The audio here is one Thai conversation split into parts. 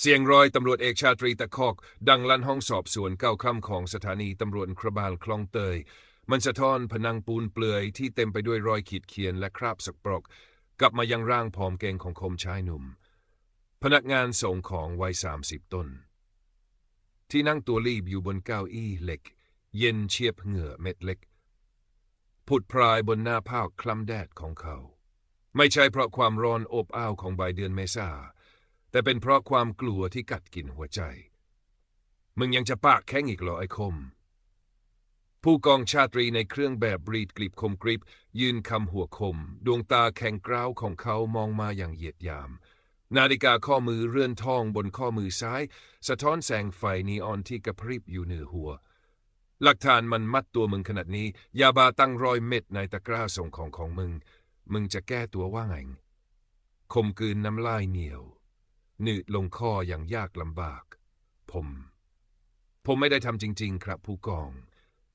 เสียงร้อยตำรวจเอกชาตรีตะคอก ดังลั่นห้องสอบสวนเก้าค่ำของสถานีตำรวจครบาลคลองเตย มันสะท้อนผนังปูนเปลือยที่เต็มไปด้วยรอยขีดเขียนและคราบสกปรก กลับมายังร่างผอมเกงของคมชายหนุ่ม พนักงานส่งของวัยสามสิบต้น ที่นั่งตัวรีบอยู่บนเก้าอี้เหล็ก เย็นเชียบเหงื่อเม็ดเล็ก ผุดพรายบนหน้าผ้าคล้ำแดดของเขา ไม่ใช่เพราะความร้อนอบอ้าวของใบเดือนเมษา แต่เป็นเพราะความกลัวที่กัดกินหัวใจ มึงยังจะปากแข็งอีกเหรอไอ้คม ผู้กองชาตรีในเครื่องแบบบรีดกลีบคมกริบ ยืนคำหัวคม ดวงตาแข็งกร้าวของเขามองมาอย่างเหยียดยาม นาฬิกาข้อมือเรือนทองบนข้อมือซ้าย สะท้อนแสงไฟนีออนที่กระพริบอยู่เหนือหัว หลักฐานมันมัดตัวมึงขนาดนี้ ยาบาตั้งรอยเม็ดในตะกร้าส่งของของมึง มึงจะแก้ตัวว่าไงคมกืนน้ำลายเหนียว หนืดลงคออย่างยากลำบาก ผม ผมไม่ได้ทำจริง ๆ ครับผู้กอง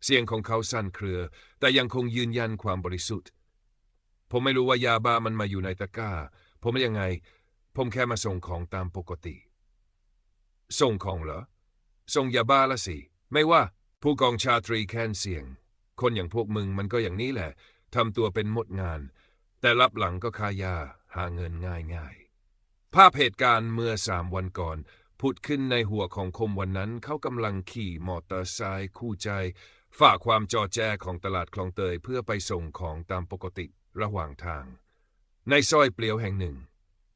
เสียงของเขาสั่นเครือ แต่ยังคงยืนยันความบริสุทธิ์ ผมไม่รู้ว่ายาบ้ามันมาอยู่ในตะกร้า ผมไม่ยังไง ผมแค่มาส่งของตามปกติ ส่งของเหรอ ส่งยาบ้าละสิ ไม่ว่า ผู้กองชาตรีแค้นเสียง คนอย่างพวกมึงมันก็อย่างนี้แหละทำตัวเป็นหมดงาน แต่รับหลังก็คายาหาเงินง่ายๆ ภาพเหตุการณ์เมื่อสามวันก่อน ผุดขึ้นในหัวของคมวันนั้น เขากำลังขี่มอเตอร์ไซค์คู่ใจ ฝ่าความจอแจของตลาดคลองเตยเพื่อไปส่งของตามปกติระหว่างทาง ในซอยเปลี่ยวแห่งหนึ่ง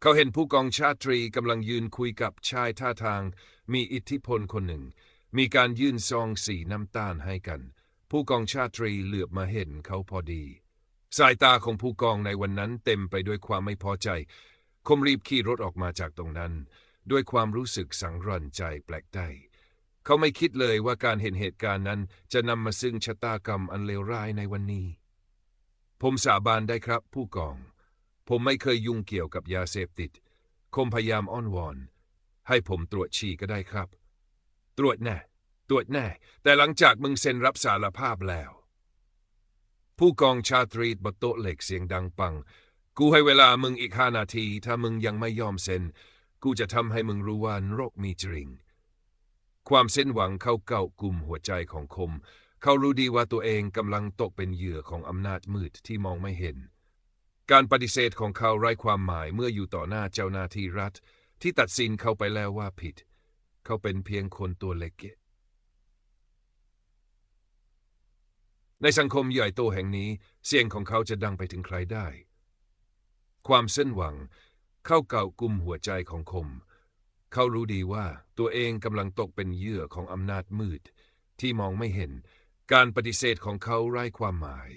เขาเห็นผู้กองชาตรีกำลังยืนคุยกับชายท่าทาง มีอิทธิพลคนหนึ่ง มีการยื่นซองสีน้ำตาลให้กัน ผู้กองชาตรีเหลือบมาเห็นเขาพอดี สายตาของผู้กองในวันนั้นเต็มไปด้วยความไม่พอใจ คมรีบขี่รถออกมาจากตรงนั้น ด้วยความรู้สึกสังรนใจแปลกใจเขาไม่คิดเลยว่าการเห็นเหตุการณ์นั้นจะนำมาซึ่งชะตากรรมอันเลวร้ายในวันนี้ ผมสาบานได้ครับ ผู้กอง ผมไม่เคยยุ่งเกี่ยวกับยาเสพติด คมพยายามอ้อนวอน ให้ผมตรวจฉี่ก็ได้ครับ ตรวจแน่ ตรวจแน่ แต่หลังจากมึงเซ็นรับสารภาพแล้ว ผู้กองชาตรีบนโต๊ะเหล็กเสียงดังปัง กูให้เวลามึงอีกห้านาที ถ้ามึงยังไม่ยอมเซ็น กูจะทำให้มึงรู้ว่านรกมีจริง ความเส้นหวังเข้าเก่ากลุ่มหัวใจของคม เขารู้ดีว่าตัวเองกำลังตกเป็นเหยื่อของอำนาจมืดที่มองไม่เห็น การปฏิเสธของเขาไร้ความหมายเมื่ออยู่ต่อหน้าเจ้าหน้าที่รัฐ ที่ตัดสินเขาไปแล้วว่าผิด เขาเป็นเพียงคนตัวเล็กในสังคมใหญ่โตแห่งนี้ เสียงของเขาจะดังไปถึงใครได้ ความเส้นหวัง เข้าเก่ากุมหัวใจของคม เขารู้ดีว่าตัวเองกำลังตกเป็นเหยื่อของอำนาจมืด ที่มองไม่เห็น การปฏิเสธของเขาไร้ความหมาย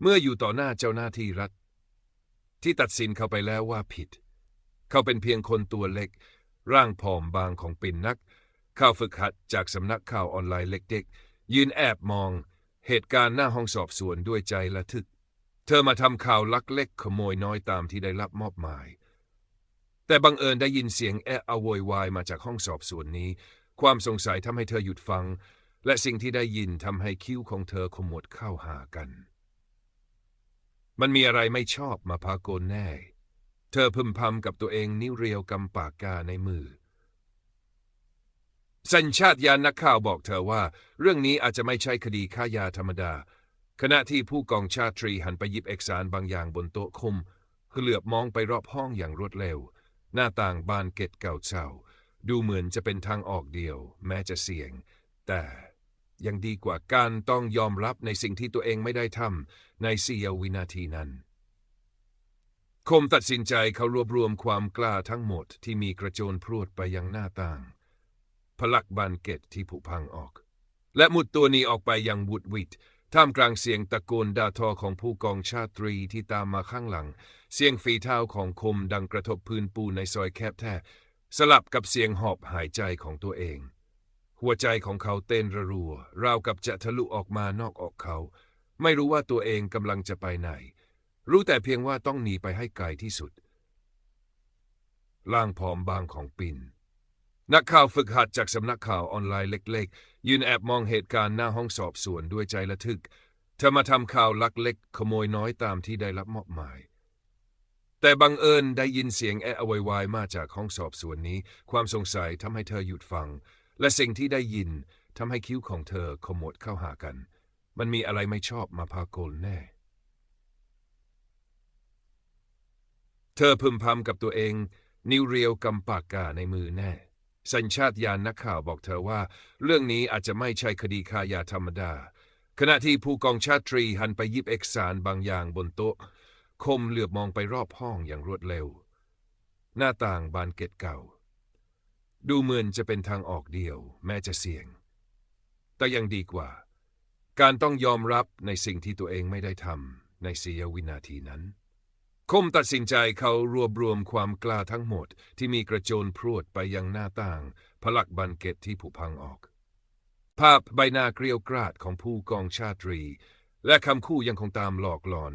เมื่ออยู่ต่อหน้าเจ้าหน้าที่รัฐ ที่ตัดสินเขาไปแล้วว่าผิด เขาเป็นเพียงคนตัวเล็ก ร่างผอมบางของปิ่นนักเข้าฝึกหัดจากสำนักข่าวออนไลน์เล็กๆยืนแอบมอง เหตุการณ์หน้าห้องสอบสวนด้วยใจระทึก ธอมาทำข่าวลักเล็กขโมยน้อยตามที่ได้รับมอบหมาย แต่บังเอิญได้ยินเสียงแอะอโวยวายมาจากห้องสอบสวนนี้ ความสงสัยทำให้เธอหยุดฟัง และสิ่งที่ได้ยินทำให้คิ้วของเธอขมวดเข้าหากัน มันมีอะไรไม่ชอบมาพากลแน่ เธอพึมพำกับตัวเองนิ้วเรียวกำปากกาในมือ สัญชาตญาณนักข่าวบอกเธอว่า เรื่องนี้อาจจะไม่ใช่คดีค้ายาธรรมดา ขณะที่ผู้กองชาตรีหันไปหยิบเอกสารบางอย่างบนโต๊ะคุมเหลือบมองไปรอบห้องอย่างรวดเร็ว หน้าต่างบานเกตเก่าเช่าดูเหมือนจะเป็นทางออกเดียว แม้จะเสี่ยง แต่ยังดีกว่าการต้องยอมรับในสิ่งที่ตัวเองไม่ได้ทำในเสี้ยววินาทีนั้น คมตัดสินใจเขารวบรวมความกล้าทั้งหมดที่มีกระโจนพรวดไปยังหน้าต่าง พลักบานเกตที่ผุพังออก และมุดตัวนี้ออกไปยังวุดวิด ท่ามกลางเสียงตะโกนด่าทอของผู้กองชาตรีที่ตามมาข้างหลัง เสียงฝีเท้าของคมดังกระทบพื้นปูนในซอยแคบแท้สลับกับเสียงหอบหายใจของตัวเอง หัวใจของเขาเต้นระรัว ราวกับจะทะลุออกมานอกออกเขา ไม่รู้ว่าตัวเองกำลังจะไปไหน รู้แต่เพียงว่าต้องหนีไปให้ไกลที่สุด ล่างผอมบางของปิน นักข่าวฝึกหัดจากสำนักข่าวออนไลน์เล็กๆ ยืนแอบมองเหตุการณ์หน้าห้องสอบสวนด้วยใจระทึก เธอมาทำข่าวลักเล็กขโมยน้อยตามที่ได้รับมอบหมาย แต่บังเอิญได้ยินเสียงแอะอวยวายมาจากห้องสอบสวนนี้ ความสงสัยทำให้เธอหยุดฟัง และสิ่งที่ได้ยินทำให้คิ้วของเธอขมวดเข้าหากัน มันมีอะไรไม่ชอบมาพากลแน่ เธอพึมพำกับตัวเอง นิ้วเรียวกำปากกาในมือแน่ สัญชาตญาณนักข่าวบอกเธอว่า เรื่องนี้อาจจะไม่ใช่คดีคายาธรรมดา ขณะที่ผู้กองชาตรีหันไปหยิบเอกสารบางอย่างบนโต๊ะ คมเหลือบมองไปรอบห้องอย่างรวดเร็ว หน้าต่างบานเกตเก่า ดูเหมือนจะเป็นทางออกเดียว แม้จะเสี่ยง แต่ยังดีกว่า การต้องยอมรับในสิ่งที่ตัวเองไม่ได้ทำในเสียวินาทีนั้น คมตัดสินใจเขารวบรวมความกล้าทั้งหมด ที่มีกระโจนพรวดไปยังหน้าต่างผลักบันเกตที่ผุพังออก ภาพใบหน้าเกรียวกราดของผู้กองชาตรี และคำคู่ยังคงตามหลอกหลอน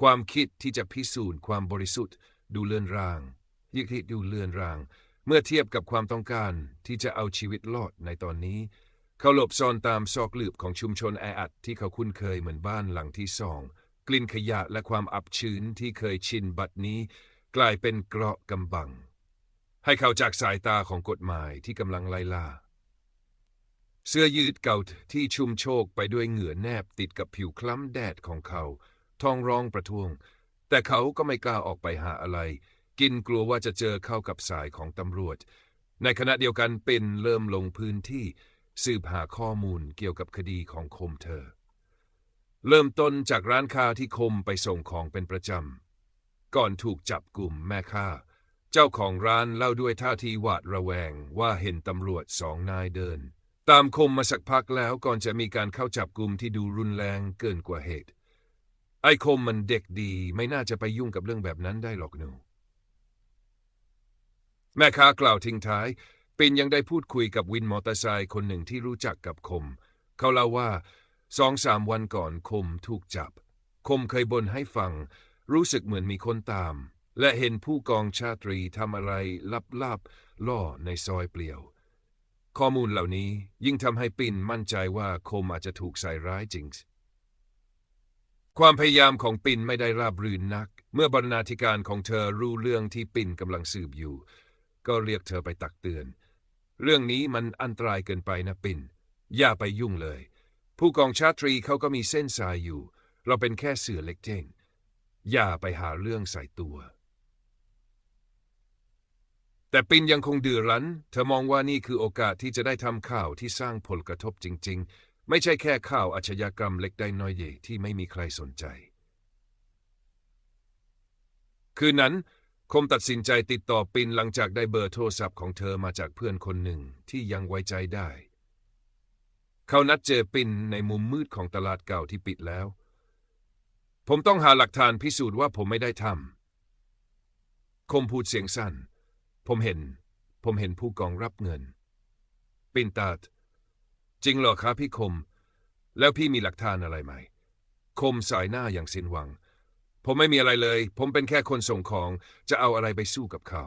ความคิดที่จะพิสูจน์ความบริสุทธิ์ ดูเลื่อนรางยิ่งที่ดูเลื่อนราง เมื่อเทียบกับความต้องการที่จะเอาชีวิตรอดในตอนนี้ เขาหลบซ่อนตามซอกหลืบของชุมชนแออัดที่เขาคุ้นเคยเหมือนบ้านหลังที่สอง กลิ่นขยะและความอับชื้นที่เคยชินบัดนี้ กลายเป็นเกราะกำบัง ให้เขาจากสายตาของกฎหมายที่กำลังไล่ล่า เสื้อยืดเก่าที่ชุ่มโชกไปด้วยเหงื่อแนบติดกับผิวคล้ำแดดของเขา ท้องร้องประท้วง แต่เขาก็ไม่กล้าออกไปหาอะไร กินกลัวว่าจะเจอเข้ากับสายของตำรวจ ในขณะเดียวกันเป็นเริ่มลงพื้นที่สืบหาข้อมูลเกี่ยวกับคดีของคมเธอ เริ่มต้นจากร้านค้าที่คมไปส่งของเป็นประจำ ก่อนถูกจับกลุ่มแม่ค้า เจ้าของร้านเล่าด้วยท่าทีหวาดระแวงว่าเห็นตำรวจสองนายเดิน ตามคมมาสักพักแล้วก่อนจะมีการเข้าจับกลุ่มที่ดูรุนแรงเกินกว่าเหตุ ไอ้คมมันเด็กดีไม่น่าจะไปยุ่งกับเรื่องแบบนั้นได้หรอกหนูแม่ค้ากล่าวทิ้งท้าย ปินยังได้พูดคุยกับวินมอเตอร์ไซค์คนหนึ่งที่รู้จักกับคม เขาเล่าว่า สองสามวันก่อนคมถูกจับ คมเคยบ่นให้ฟัง รู้สึกเหมือนมีคนตาม และเห็นผู้กองชาตรีทำอะไรลับๆล่อในซอยเปลี่ยว ข้อมูลเหล่านี้ยิ่งทำให้ปินมั่นใจว่าคมอาจจะถูกใส่ร้ายจริง ความพยายามของปินไม่ได้ราบรื่นนัก เมื่อบรรณาธิการของเธอรู้เรื่องที่ปินกำลังสืบอยู่ ก็เรียกเธอไปตักเตือน เรื่องนี้มันอันตรายเกินไปนะปินอย่าไปยุ่งเลย ผู้กองชาตรีเขาก็มีเส้นสายอยู่ เราเป็นแค่เสือเล็กเจ้งอย่าไปหาเรื่องใส่ตัว แต่ปินยังคงดื้อรั้น เธอมองว่านี่คือโอกาสที่จะได้ทำข่าวที่สร้างผลกระทบจริง ๆ ไม่ใช่แค่ข่าวอาชญากรรมเล็กได้น้อยใหญ่ที่ไม่มีใครสนใจ คืนนั้นคมตัดสินใจติดต่อปินหลังจากได้เบอร์โทรศัพท์ของเธอมาจากเพื่อนคนหนึ่งที่ยังไว้ใจได้ เขานัดเจอปินในมุมมืดของตลาดเก่าที่ปิดแล้ว ผมต้องหาหลักฐานพิสูจน์ว่าผมไม่ได้ทำคมพูดเสียงสั้น ผมเห็น ผมเห็นผู้กองรับเงิน ปินตาดจริงเหรอครับพี่คม แล้วพี่มีหลักฐานอะไรไหม คมสายหน้าอย่างสิ้นหวัง ผมไม่มีอะไรเลย ผมเป็นแค่คนส่งของ จะเอาอะไรไปสู้กับเขา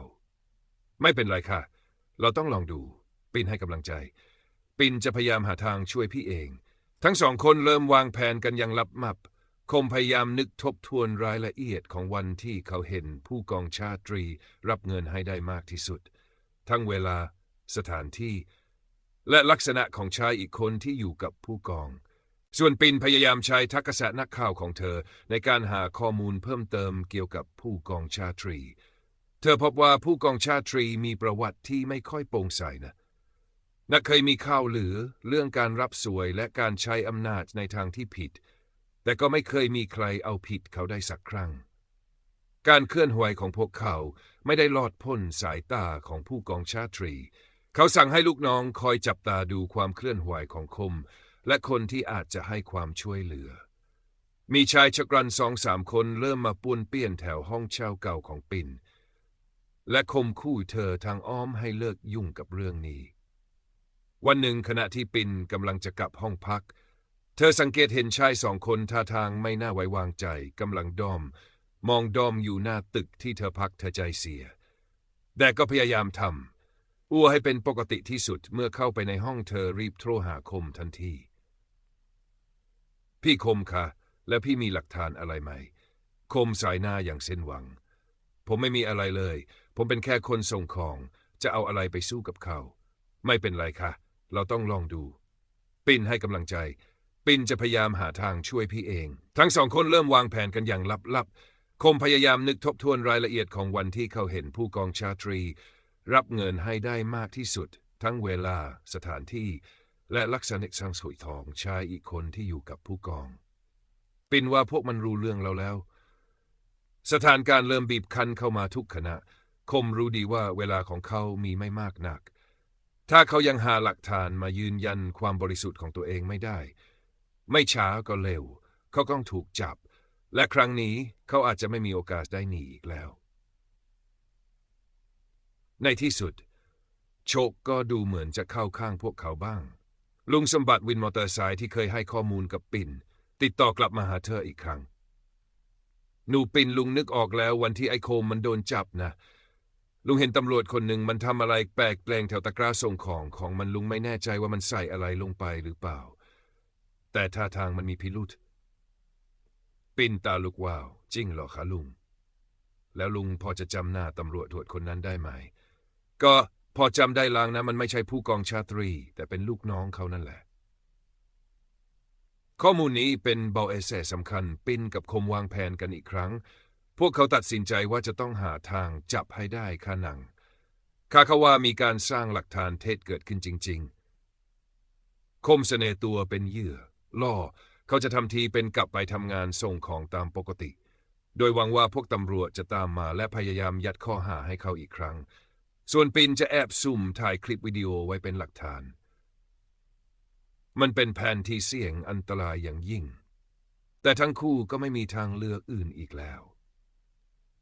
ไม่เป็นไรค่ะ เราต้องลองดู ปินให้กำลังใจ ปินจะพยายามหาทางช่วยพี่เอง ทั้งสองคนเริ่มวางแผนกันอย่างลับมับ คมพยายามนึกทบทวนรายละเอียดของวันที่เขาเห็นผู้กองชาตรี รับเงินให้ได้มากที่สุด ทั้งเวลา สถานที่ และลักษณะของชายอีกคนที่อยู่กับผู้กอง ส่วนปินพยายามใช้ทักษะนักข่าวของเธอ ในการหาข้อมูลเพิ่มเติมเกี่ยวกับผู้กองชาตรี เธอพบว่าผู้กองชาตรีมีประวัติที่ไม่ค่อยโปร่งใสนะ นักเคยมีข่าวหรือเรื่องการรับสวยและการใช้อำนาจในทางที่ผิด แต่ก็ไม่เคยมีใครเอาผิดเขาได้สักครั้ง การเคลื่อนไหวของพวกเขาไม่ได้ลอดพ้นสายตาของผู้กองชาตรี เขาสั่งให้ลูกน้องคอยจับตาดูความเคลื่อนไหวของคม และคนที่อาจจะให้ความช่วยเหลือ มีชายชะกรันสองสามคนเริ่มมาป้วนเปี้ยนแถวห้องเช่าเก่าของปินและคมคู่เธอทางอ้อมให้เลิกยุ่งกับเรื่องนี้ วันหนึ่งขณะที่ปินกำลังจะกลับห้องพัก เธอสังเกตเห็นชายสองคนท่าทางไม่น่าไว้วางใจกำลังดอม มองดอมอยู่หน้าตึกที่เธอพักเธอใจเสีย แต่ก็พยายามทำอ้วให้เป็นปกติที่สุดเมื่อเข้าไปในห้องเธอรีบโทรหาคมทันที พี่คมคะ และพี่มีหลักฐานอะไรไหม คมสายหน้าอย่างเส้นหวัง ผมไม่มีอะไรเลย ผมเป็นแค่คนส่งของ จะเอาอะไรไปสู้กับเขา ไม่เป็นไรค่ะ เราต้องลองดู ปินให้กำลังใจ ปินจะพยายามหาทางช่วยพี่เอง ทั้งสองคนเริ่มวางแผนกันอย่างลับๆ คมพยายามนึกทบทวนรายละเอียดของวันที่เขาเห็นผู้กองชาตรี รับเงินให้ได้มากที่สุด ทั้งเวลาสถานที่ และลักษณะสังสวยทองชายอีกคนที่อยู่กับผู้กอง ปินว่าพวกมันรู้เรื่องเราแล้ว สถานการณ์เริ่มบีบคั้นเข้ามาทุกขณะ คมรู้ดีว่าเวลาของเขามีไม่มากนัก ถ้าเขายังหาหลักฐานมายืนยันความบริสุทธิ์ของตัวเองไม่ได้ ไม่ช้าก็เร็ว เขาต้องถูกจับ และครั้งนี้เขาอาจจะไม่มีโอกาสได้หนีอีกแล้ว ในที่สุด โชคก็ดูเหมือนจะเข้าข้างพวกเขาบ้าง ลุงสมบัติวินมอเตอร์ไซค์ที่เคยให้ข้อมูลกับปิ่น ติดต่อกลับมาหาเธออีกครั้ง หนูปิ่นลุงนึกออกแล้ววันที่ไอโคมมันโดนจับนะ ลุงเห็นตำรวจคนหนึ่งมันทำอะไรแปลกแปลงแถวตะกร้าส่งของของมันลุงไม่แน่ใจว่ามันใส่อะไรลงไปหรือเปล่า แต่ท่าทางมันมีพิรุษปินตาลุกวาว จริงเหรอคะลุง แล้วลุงพอจะจำหน้าตำรวจถวดคนนั้นได้ไหม ก็พอจำได้ลางนะ มันไม่ใช่ผู้กองชาตรี แต่เป็นลูกน้องเขานั่นแหละ ข้อมูลนี้เป็นเบาเอเซสำคัญ ปินกับคมวางแผนกันอีกครั้ง พวกเขาตัดสินใจว่าจะต้องหาทางจับให้ได้คานังคาคาว่ามีการสร้างหลักฐานเท็จเกิดขึ้นจริง ๆ คมเสนตัวเป็นเหยื่อ ล่อ เขาจะทำทีเป็นกลับไปทำงานส่งของตามปกติ โดยหวังว่าพวกตำรวจจะตามมาและพยายามยัดข้อหาให้เขาอีกครั้ง ส่วนปินจะแอบซุ่มถ่ายคลิปวิดีโอไว้เป็นหลักฐาน มันเป็นแผนที่เสี่ยงอันตรายอย่างยิ่ง แต่ทั้งคู่ก็ไม่มีทางเลือกอื่นอีกแล้ว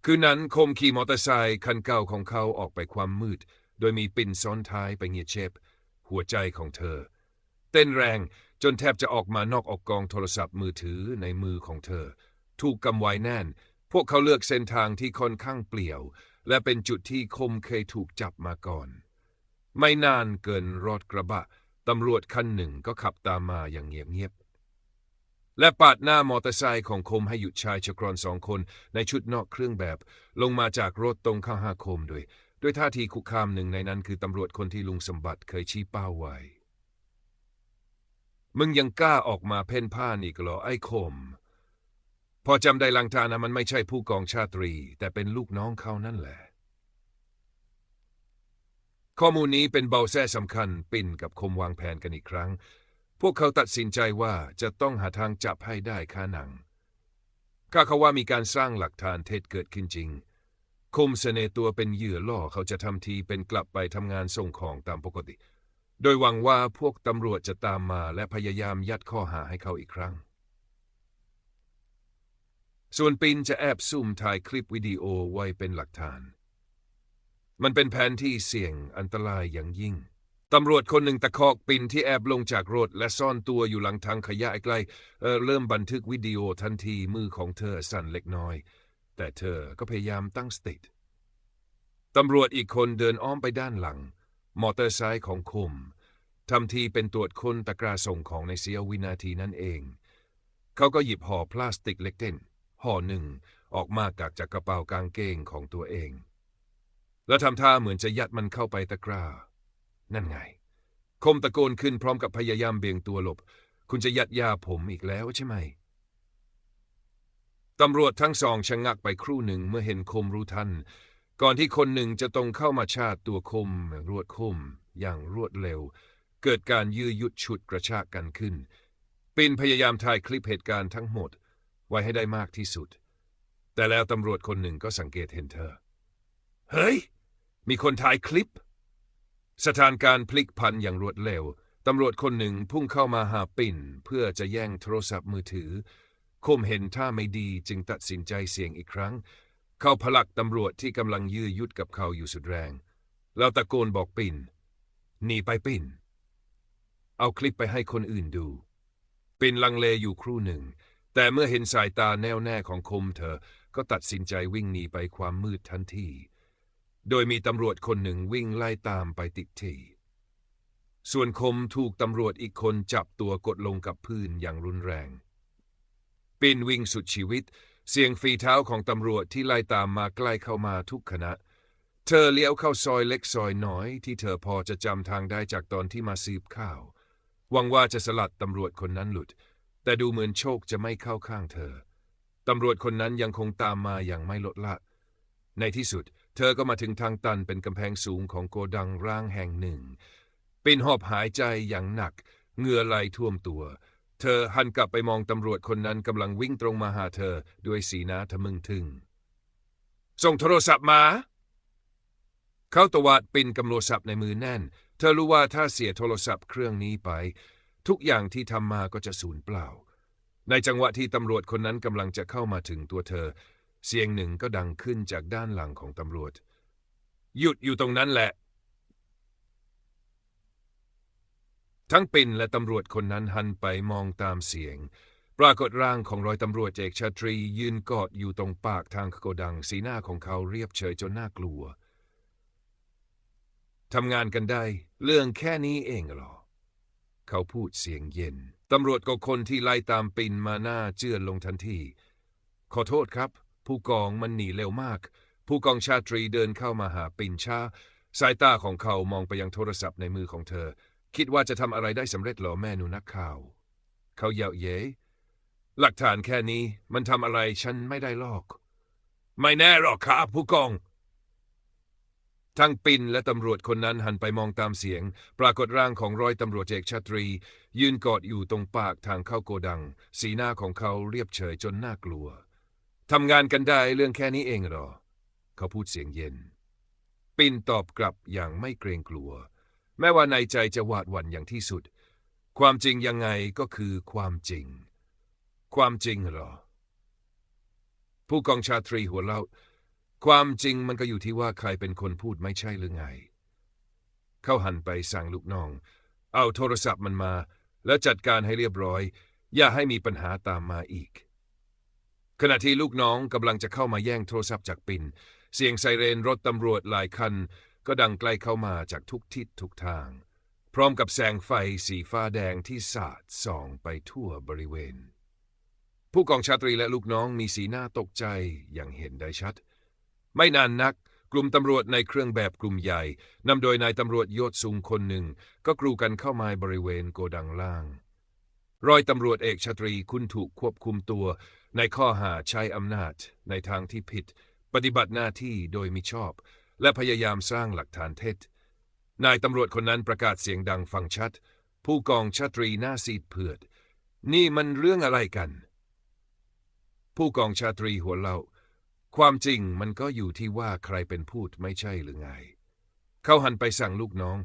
คืนนั้นคมขี่มอเตอร์ไซค์คันเก่าของเขาออกไปความมืด โดยมีปินซ้อนท้ายไปเงียเชฟหัวใจของเธอ เต้นแรงจนแทบจะออกมานอกออกกองโทรศัพท์มือถือในมือของเธอ ถูกกำไว้แน่น พวกเขาเลือกเส้นทางที่ค่อนข้างเปลี่ยว และเป็นจุดที่คมเคยถูกจับมาก่อน ไม่นานเกินรถกระบะตำรวจคันหนึ่งก็ขับตามมาอย่างเงียบ และปาดหน้ามอเตอร์ไซค์ของคมให้หยุดชายชะกรอนสองคน ในชุดนอกเครื่องแบบ ลงมาจากรถตรงเข้าหาคมด้วยด้วยท่าทีคุกคามหนึ่งในนั้นคือตำรวจคนที่ลุงสมบัติเคยชี้เป้าไว้ มึงยังกล้าออกมาเพ่นพ่านอีกเหรอไอ้คม พอจำได้ลังทานะมันไม่ใช่ผู้กองชาตรี แต่เป็นลูกน้องเขานั่นแหละ ข้อมูลนี้เป็นเบาแท้สำคัญ ปิ่นกับคมวางแผนกันอีกครั้ง พวกเขาตัดสินใจว่าจะต้องหาทางจับให้ได้ค่าหนัง ข้าเขาว่ามีการสร้างหลักฐานเท็จเกิดขึ้นจริง คมเสนตัวเป็นเหยื่อล่อเขาจะทำทีเป็นกลับไปทำงานส่งของตามปกติ โดยหวังว่าพวกตำรวจจะตามมาและพยายามยัดข้อหาให้เขาอีกครั้ง ส่วนปินจะแอบซุ่มถ่ายคลิปวิดีโอไว้เป็นหลักฐาน มันเป็นแผนที่เสี่ยงอันตรายอย่างยิ่ง ตำรวจคนหนึ่งตะคอกปินที่แอบลงจากรถและซ่อนตัวอยู่หลังทางขยะใกล้เเริ่มบันทึกวิดีโอทันทีมือของเธอสั่นเล็กน้อย แต่เธอก็พยายามตั้งสติตำรวจอีกคนเดินอ้อมไปด้านหลัง มอเตอร์ไซค์ของคมทำทีเป็นตรวจคนตะกร้าส่งของในเสี้ยววินาทีนั่นเอง เขาก็หยิบห่อพลาสติกเล็กเต้นห่อหนึ่งออกมาจากจากกระเป๋ากางเกงของตัวเอง แล้วทำท่าเหมือนจะยัดมันเข้าไปตะกร้า นั่นไง คมตะโกนขึ้นพร้อมกับพยายามเบี่ยงตัวหลบ คุณจะยัดยาผมอีกแล้วใช่ไหม ตำรวจทั้งสองชะงักไปครู่หนึ่งเมื่อเห็นคมรู้ทัน ก่อนที่คนหนึ่งจะตรงเข้ามาชาติตัวคม รวดคม อย่างรวดเร็ว เกิดการยื้อยุดฉุดกระชากกันขึ้น ปินพยายามถ่ายคลิปเหตุการณ์ทั้งหมด ไว้ให้ได้มากที่สุด แต่แล้วตำรวจคนหนึ่งก็สังเกตเห็นเธอ เฮ้ย มีคนถ่ายคลิป สถานการณ์พลิกพันอย่างรวดเร็ว ตำรวจคนหนึ่งพุ่งเข้ามาหาปิ่น เพื่อจะแย่งโทรศัพท์มือถือ คมเห็นท่าไม่ดีจึงตัดสินใจเสี่ยงอีกครั้ง เขาผลักตำรวจที่กำลังยื้อยุดกับเขาอยู่สุดแรง แล้วตะโกนบอกปิ่น หนีไปปิ่น เอาคลิปไปให้คนอื่นดู ปิ่นลังเลอยู่ครู่หนึ่ง แต่เมื่อเห็นสายตาแน่วแน่ของคมเธอ ก็ตัดสินใจวิ่งหนีไปความมืดทันที โดยมีตำรวจคนหนึ่งวิ่งไล่ตามไปติดทีส่วนคมถูกตำรวจอีกคนจับตัวกดลงกับพื้นอย่างรุนแรง ปินวิ่งสุดชีวิต เสียงฝีเท้าของตำรวจที่ไล่ตามมาใกล้เข้ามาทุกขณะ เธอเลี้ยวเข้าซอยเล็กซอยน้อย ที่เธอพอจะจำทางได้จากตอนที่มาซีบข้าว หวังว่าจะสลัดตำรวจคนนั้นหลุด แต่ดูเหมือนโชคจะไม่เข้าข้างเธอ ตำรวจคนนั้นยังคงตามมาอย่างไม่ลดละ ในที่สุดเเธอก็มาถึงทางตันเป็นกำแพงสูงของโกดังร้างแห่งหนึ่ง ปินหอบหายใจอย่างหนัก เหงื่อไหลท่วมตัว เธอหันกลับไปมองตำรวจคนนั้นกำลังวิ่งตรงมาหาเธอด้วยสีหน้าทะมึงทึง ส่งโทรศัพท์มา เขาตวาดปินกำโทรศัพท์ในมือแน่น เธอรู้ว่าถ้าเสียโทรศัพท์เครื่องนี้ไป ทุกอย่างที่ทำมาก็จะสูญเปล่า ในจังหวะที่ตำรวจคนนั้นกำลังจะเข้ามาถึงตัวเธอ เสียงหนึ่งก็ดังขึ้นจากด้านหลังของตำรวจ หยุดอยู่ตรงนั้นแหละ ทั้งปินและตำรวจคนนั้นหันไปมองตามเสียง ปรากฏร่างของร้อยตำรวจเอกชาตรียืนกอดอยู่ตรงปากทางโกดังสีหน้าของเขาเรียบเฉยจนน่ากลัวทำงานกันได้ เรื่องแค่นี้เองหรอ เขาพูดเสียงเย็น ตำรวจก็คนที่ไล่ตามปินมาหน้าเจือนลงทันที ขอโทษครับ ผู้กองมันหนีเร็วมาก ผู้กองชาตรีเดินเข้ามาหาปินช้าสายตาของเขามองไปยังโทรศัพท์ในมือของเธอ คิดว่าจะทำอะไรได้สำเร็จหรอแม่หนูนักข่าว เขาเยาะเย้หลักฐานแค่นี้มันทำอะไรฉันไม่ได้หรอก ไม่แน่หรอกครับผู้กอง ทั้งปินและตำรวจคนนั้นหันไปมองตามเสียง ปรากฏร่างของร้อยตำรวจเอกชาตรี ยืนกอดอยู่ตรงปากทางเข้าโกดัง สีหน้าของเขาเรียบเฉยจนน่ากลัว ทำงานกันได้เรื่องแค่นี้เองเหรอ เขาพูดเสียงเย็น ปินตอบกลับอย่างไม่เกรงกลัว แม้ว่าในใจจะหวาดหวั่นอย่างที่สุด ความจริงยังไงก็คือความจริง ความจริงเหรอ ผู้กองชาตรีหัวเราะความจริงมันก็อยู่ที่ว่าใครเป็นคนพูดไม่ใช่หรือไง เขาหันไปสั่งลูกน้อง เอาโทรศัพท์มันมา แล้วจัดการให้เรียบร้อย อย่าให้มีปัญหาตามมาอีก ขณะที่ลูกน้องกำลังจะเข้ามาแย่งโทรศัพท์จากปิน เสียงไซเรนรถตำรวจหลายคัน ก็ดังใกล้เข้ามาจากทุกทิศทุกทาง พร้อมกับแสงไฟสีฟ้าแดงที่สาดส่องไปทั่วบริเวณ ผู้กองชาตรีและลูกน้องมีสีหน้าตกใจอย่างเห็นได้ชัด ไม่นานนักกลุ่มตำรวจในเครื่องแบบกลุ่มใหญ่นำโดยนายตำรวจยศสูงคนหนึ่ง ก็กรูกันเข้ามาบริเวณโกดังล่าง รอยตำรวจเอกชาตรีคุณถูกควบคุมตัว ในข้อหาใช้อำนาจในทางที่ผิด ปฏิบัติหน้าที่โดยมิชอบ และพยายามสร้างหลักฐานเท็จ นายตำรวจคนนั้นประกาศเสียงดังฟังชัด ผู้กองชาตรีหน้าซีดเผือด นี่มันเรื่องอะไรกัน ผู้กองชาตรีหัวเราความจริงมันก็อยู่ที่ว่าใครเป็นพูดไม่ใช่หรือไง เขาหันไปสั่งลูกน้อง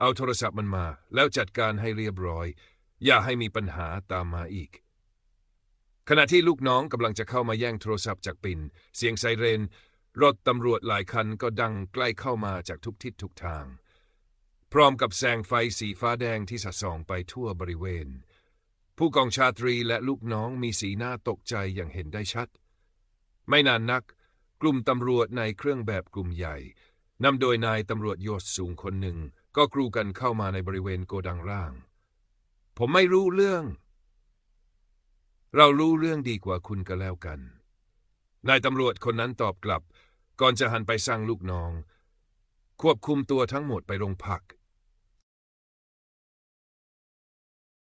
เอาโทรศัพท์มันมาแล้วจัดการให้เรียบร้อย อย่าให้มีปัญหาตามมาอีก ขณะที่ลูกน้องกำลังจะเข้ามาแย่งโทรศัพท์จากปินเสียงไซเรน รถตำรวจหลายคันก็ดังใกล้เข้ามาจากทุกทิศทุกทาง พร้อมกับแสงไฟสีฟ้าแดงที่สะส่องไปทั่วบริเวณ ผู้กองชาตรีและลูกน้องมีสีหน้าตกใจอย่างเห็นได้ชัด ไม่นานนัก กลุ่มตำรวจในเครื่องแบบกลุ่มใหญ่นำโดยนายตำรวจยศสูงคนหนึ่ง ก็กรูกันเข้ามาในบริเวณโกดังร่าง ผมไม่รู้เรื่อง เรารู้เรื่องดีกว่าคุณก็แล้วกัน นายตำรวจคนนั้นตอบกลับ ก่อนจะหันไปสั่งลูกน้อง ควบคุมตัวทั้งหมดไปโรงพัก